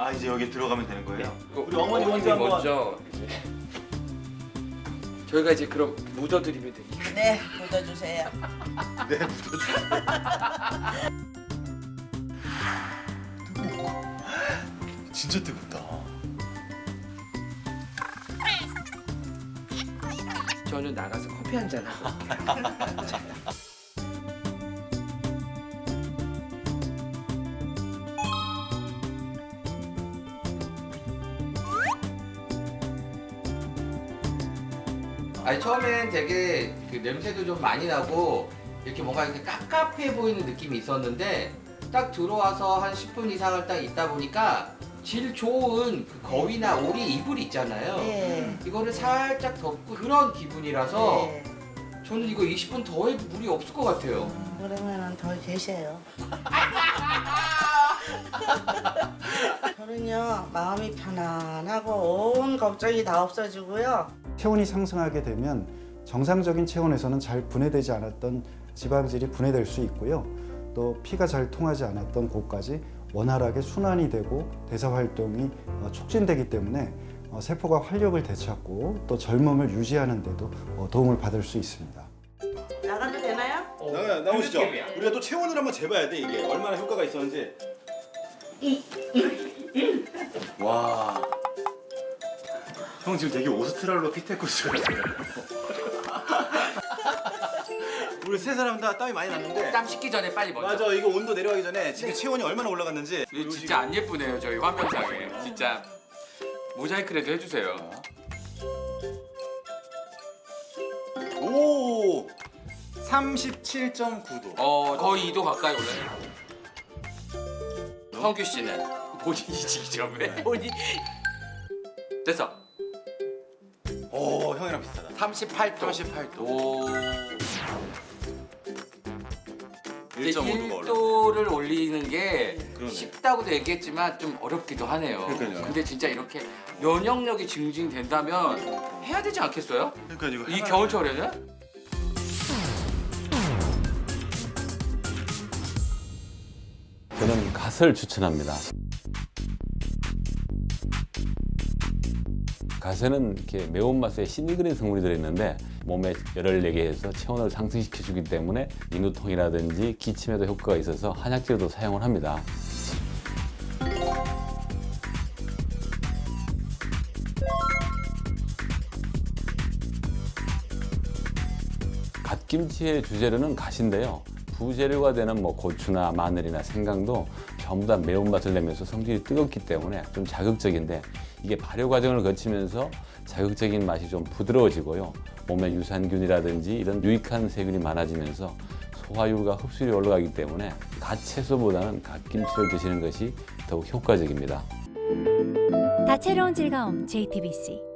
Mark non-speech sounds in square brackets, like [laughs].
아 이제 여기 들어가면 되는 거예요? 그 우리 어머니 먼저 한번. 먼저 이제 저희가 이제 그럼 묻어드리면 되니까. 네, 묻어주세요. [laughs] 네 묻어주세요. 뜨거워. 진짜 뜨겁다. 저는 나가서 커피 한 잔 하고. 올게요. [laughs] 아니 처음엔 되게 그 냄새도 좀 많이 나고 이렇게 뭔가 이렇게 깝깝해 보이는 느낌이 있었는데 딱 들어와서 한 10분 이상을 딱 있다 보니까 질 좋은 그 거위나 오리 이불 있잖아요. 예. 이거를 살짝 덮고 그런 기분이라서 예. 저는 이거 20분 더 해도 무리 없을 것 같아요. 음, 그러면은 더 계세요. [laughs] 저는요 마음이 편안하고 온 걱정이 다 없어지고요. 체온이 상승하게 되면 정상적인 체온에서는 잘 분해되지 않았던 지방질이 분해될 수 있고요. 또 피가 잘 통하지 않았던 곳까지 원활하게 순환이 되고 대사 활동이 어, 촉진되기 때문에 어, 세포가 활력을 되찾고 또 젊음을 유지하는 데도 어, 도움을 받을 수 있습니다. 나가도 되나요? 나 나오시죠. 그. 우리가 또 체온을 한번 재봐야 돼 이게 얼마나 효과가 있었는지. 와. 형 지금 되게 오스트랄로 피테쿠스 같아요. [laughs] 우리 세 사람 다 땀이 많이 났는데. 땀 식기 전에 빨리 먼저. 맞아 이거 온도 내려가기 전에 지금 체온이 얼마나 올라갔는지. 이거 진짜 안 예쁘네요 저희 화면상에. 진짜 모자이크라도 해주세요. 오. 37.9도. 어 거의 2도 가까이 올라요. 성규 씨는 본인이 직접 해. 본인. 됐어. 오 형이랑 비슷하다. 38도. 38도. 오. 1.5도가 올라. 1도를 올리는 게 그러네. 쉽다고도 얘기했지만 좀 어렵기도 하네요. 그러니까요. 근데 진짜 이렇게 면역력이 증진된다면 해야 되지 않겠어요? 그러니까 이거 이 겨울철에는? 저는 갓을 추천합니다. 갓에는 이렇게 매운맛에 시니그린 성분이 들어있는데 몸에 열을 내게 해서 체온을 상승시켜 주기 때문에 인후통이라든지 기침에도 효과가 있어서 한약재로도 사용을 합니다. 갓김치의 주재료는 갓인데요. 부재료가 되는 뭐 고추나 마늘이나 생강도 전부 다 매운맛을 내면서 성질이 뜨겁기 때문에 좀 자극적인데 이게 발효 과정을 거치면서 자극적인 맛이 좀 부드러워지고요. 몸에 유산균이라든지 이런 유익한 세균이 많아지면서 소화율과 흡수율이 올라가기 때문에 갓 채소보다는 갓김치를 드시는 것이 더욱 효과적입니다. 다채로운 즐거움 JTBC